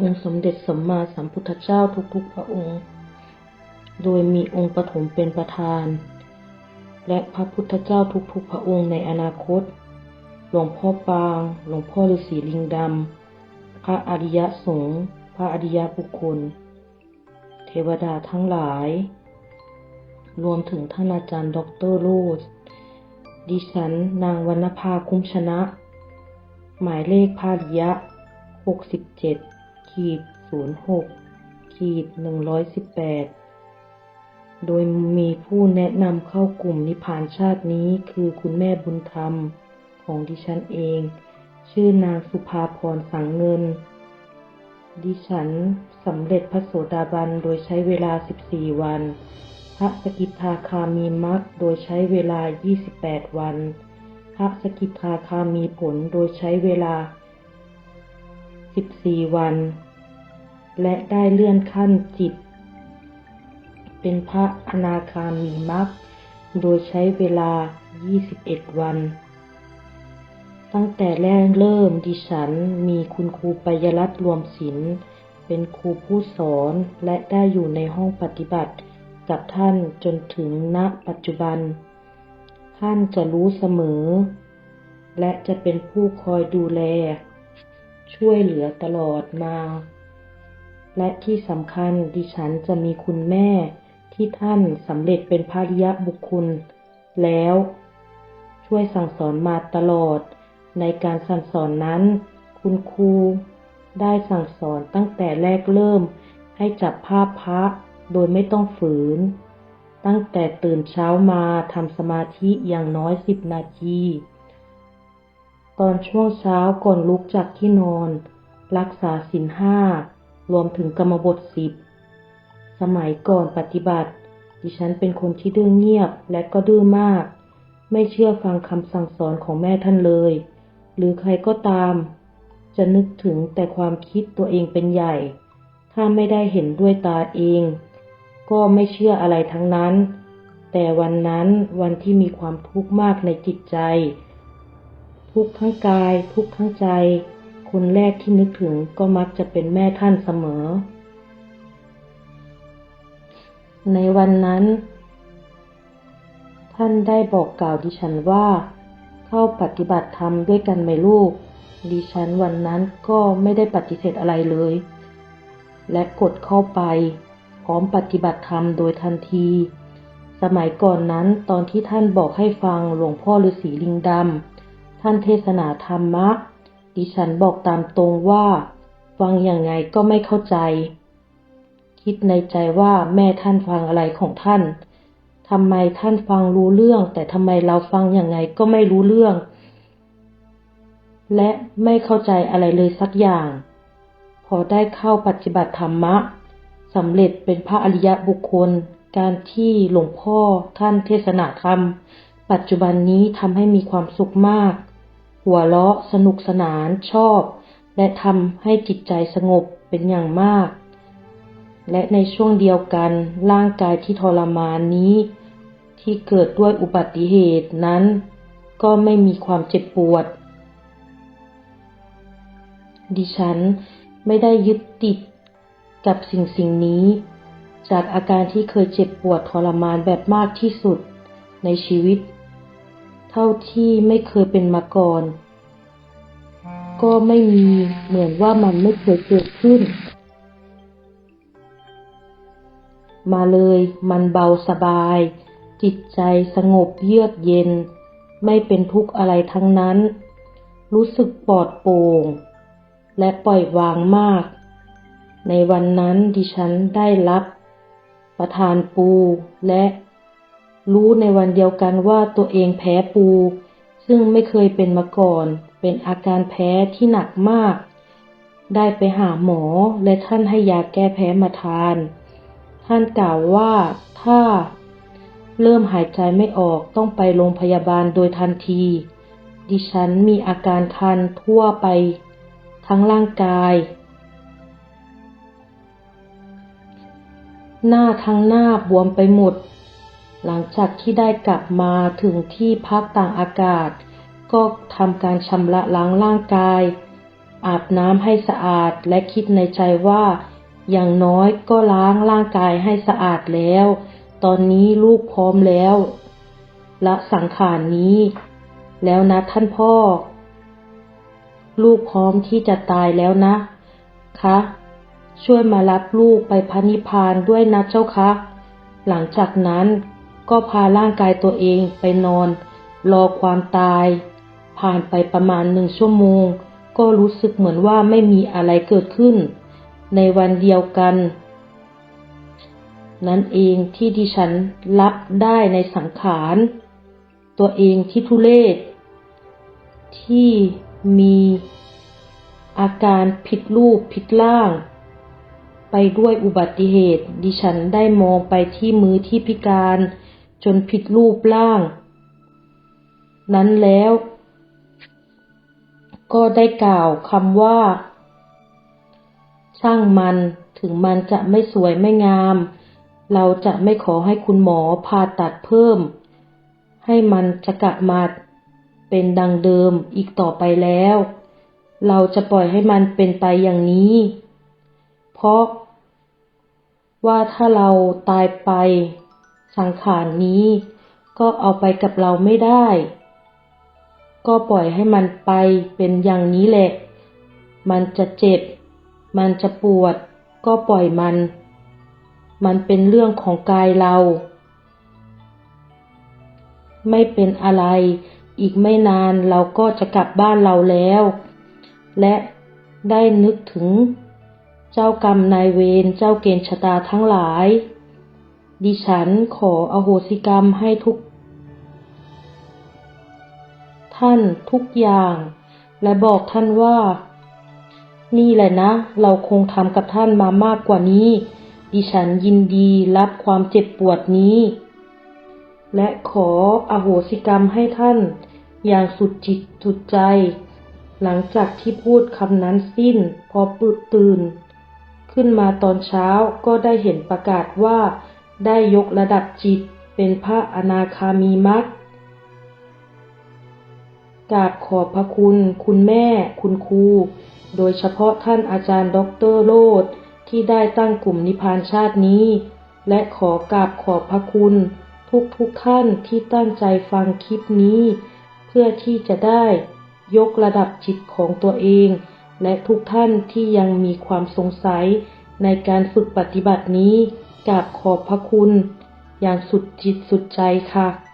องค์สมเด็จสัมมาสัมพุทธเจ้าทุกๆพระองค์ โดยมีองค์ปฐมเป็นประธาน และพระพุทธเจ้าทุกๆพระองค์ในอนาคต หลวงพ่อปาง หลวงพ่อฤาษีลิงดำ พระอริยสงฆ์พระอริยบุคคล เทวดาทั้งหลาย รวมถึงท่านอาจารย์ดอกเตอรโรสดิฉันนางวรรณภาคุ้มชนะ หมายเลขภาริยะ67 ขีด06ขีด118โดยมีผู้แนะนำเข้ากลุ่มนิพพานชาตินี้คือคุณแม่บุญธรรมของดิฉันเอง ชื่อนางสุภาพรสังเงิน ดิฉันสำเร็จพระโสดาบันโดยใช้เวลา 14 วัน พระสกิทาคามีมรรคโดยใช้เวลา 28 วัน พระสกิทาคามีผลโดยใช้เวลา 14 วัน และได้เลื่อนขั้นจิต เป็นพระอนาคามีมรรคโดยใช้เวลา 21 วัน ตั้งแต่แรกเริ่มดิฉันมีคุณครูปยรัตรวมศิลป์เป็นครูผู้สอนและได้อยู่ในห้องปฏิบัติกับท่านจนถึงณปัจจุบัน ท่านจะรู้เสมอ และจะเป็นผู้คอยดูแล ช่วยเหลือตลอดมา และที่สำคัญดิฉันจะมีคุณแม่ที่ท่านสำเร็จเป็นภาริยบุคคลแล้ว ช่วยสั่งสอนมาตลอด ในการสั่งสอนนั้น คุณครูได้สั่งสอนตั้งแต่แรกเริ่ม ให้จับภาพพระโดยไม่ต้องฝืน ตั้งแต่ตื่นเช้ามาทำสมาธิอย่างน้อยสิบนาที ตอนช่วงเช้าก่อนลุกจากที่นอน รักษาศีลห้า รวมถึงกรรมบทสิบสมัยก่อนปฏิบัติ ดิฉันเป็นคนที่ดื้อเงียบและก็ดื้อมาก ไม่เชื่อฟังคำสั่งสอนของแม่ท่านเลย หรือใครก็ตาม จะนึกถึงแต่ความคิดตัวเองเป็นใหญ่ ถ้าไม่ได้เห็นด้วยตาเอง ก็ไม่เชื่ออะไรทั้งนั้น แต่วันนั้นวันที่มีความทุกข์มากในจิตใจ ทุกข์ทั้งกาย ทุกข์ทั้งใจ คนแรกที่นึกถึงก็มักจะเป็นแม่ท่านเสมอ ในวันนั้น ท่านได้บอกกล่าวดิฉันว่า เข้าปฏิบัติธรรมด้วยกันไหมลูก ดิฉันวันนั้นก็ไม่ได้ปฏิเสธอะไรเลย และกดเข้าไป พร้อมปฏิบัติธรรมโดยทันที สมัยก่อนนั้นตอนที่ท่านบอกให้ฟังหลวงพ่อฤาษีลิงดำท่านเทศนาธรรมะ ดิฉันบอกตามตรงว่า ฟังย่างไงก็ไม่เข้าใจ คิดในใจว่าแม่ท่านฟังอะไรของท่านทำไมท่านฟังรู้เรื่อง แต่ทำไมเราฟังย่างไงก็ไม่รู้เรื่อง และไม่เข้าใจอะไรเลยสักอย่าง พอได้เข้าปฏิบัติธรรมะสำเร็จเป็นพระอริยบุคคล การที่หลวงพ่อท่านเทศนาธรรม ปัจจุบันนี้ทำให้มีความสุขมาก หัวเราะสนุกสนานชอบ และทำให้จิตใจสงบเป็นอย่างมาก และในช่วงเดียวกันร่างกายที่ทรมานนี้ ที่เกิดด้วยอุบัติเหตุนั้น ก็ไม่มีความเจ็บปวด ดิฉันไม่ได้ยึดติดกับสิ่งสิ่งนี้ จากอาการที่เคยเจ็บปวดทรมานแบบมากที่สุดในชีวิต ท่าที่ไม่เคยเป็นมาก่อน ก็ไม่มีเหมือนว่ามันไม่เคยเกิดขึ้น มาเลยมันเบาสบาย จิตใจสงบเยือกเย็น ไม่เป็นทุกข์อะไรทั้งนั้น รู้สึกปลอดโปร่ง และปล่อยวางมาก ในวันนั้นดิฉันได้รับ ประทานปูและ รู้ในวันเดียวกันว่าตัวเองแพ้ปู ซึ่งไม่เคยเป็นมาก่อน เป็นอาการแพ้ที่หนักมาก ได้ไปหาหมอและท่านให้ยาแก้แพ้มาทาน ท่านกล่าวว่าถ้าเริ่มหายใจไม่ออกต้องไปโรงพยาบาลโดยทันที ดิฉันมีอาการคันทั่วไปทั้งร่างกาย หน้าทั้งหน้าบวมไปหมด หลังจากที่ได้กลับมาถึงที่พักต่างอากาศ ก็ทำการชำระล้างร่างกาย อาบน้ำให้สะอาดและคิดในใจว่า อย่างน้อยก็ล้างร่างกายให้สะอาดแล้ว ตอนนี้ลูกพร้อมแล้วละสังขารนี้ แล้วนะท่านพ่อ ลูกพร้อมที่จะตายแล้วนะคะช่วยมารับลูกไปพระนิพพานด้วยนะเจ้าคะ หลังจากนั้น ก็พาร่างกายตัวเองไปนอน รอความตาย ผ่านไปประมาณหนึ่งชั่วโมง ก็รู้สึกเหมือนว่าไม่มีอะไรเกิดขึ้น ในวันเดียวกัน นั่นเองที่ดิฉันรับได้ในสังขาร ตัวเองที่ทุเลศที่มีอาการผิดรูปผิดร่าง ไปด้วยอุบัติเหตุ ดิฉันได้มองไปที่มือที่พิการ จนผิดรูปร่าง นั้นแล้ว ก็ได้กล่าวคำว่า ช่างมันถึงมันจะไม่สวยไม่งาม เราจะไม่ขอให้คุณหมอผ่าตัดเพิ่ม ให้มันจะกลับมาเป็นดังเดิมอีกต่อไปแล้ว เราจะปล่อยให้มันเป็นไปอย่างนี้ เพราะว่าถ้าเราตายไป สังขารนี้ก็เอาไปกับเราไม่ได้ ก็ปล่อยให้มันไปเป็นอย่างนี้แหละ มันจะเจ็บ มันจะปวด ก็ปล่อยมัน มันเป็นเรื่องของกายเรา ไม่เป็นอะไร อีกไม่นานเราก็จะกลับบ้านเราแล้ว และได้นึกถึงเจ้ากรรมนายเวรเจ้าเกณฑ์ชะตาทั้งหลาย ดิฉันขออโหสิกรรมให้ทุก ท่านทุกอย่าง และบอกท่านว่า นี่แหละนะ เราคงทำกับท่านมามากกว่านี้ ดิฉันยินดีรับความเจ็บปวดนี้ และขออโหสิกรรมให้ท่าน อย่างสุดจิตสุดใจ หลังจากที่พูดคำนั้นสิ้น พอปืตื่น ขึ้นมาตอนเช้าก็ได้เห็นประกาศว่า ได้ยกระดับจิตเป็นพระอนาคามีมักกราบขอบพระคุณ คุณแม่ คุณครู โดยเฉพาะท่านอาจารย์ด็อกเตอร์โลดที่ได้ตั้งกลุ่มนิพพานชาตินี้ และขอกราบขอบพระคุณ ทุกทุกท่านที่ตั้งใจฟังคลิปนี้ เพื่อที่จะได้ยกระดับจิตของตัวเอง และทุกท่านที่ยังมีความสงสัยในการฝึกปฏิบัตินี้ กราบขอบพระคุณ อย่างสุดจิตสุดใจค่ะ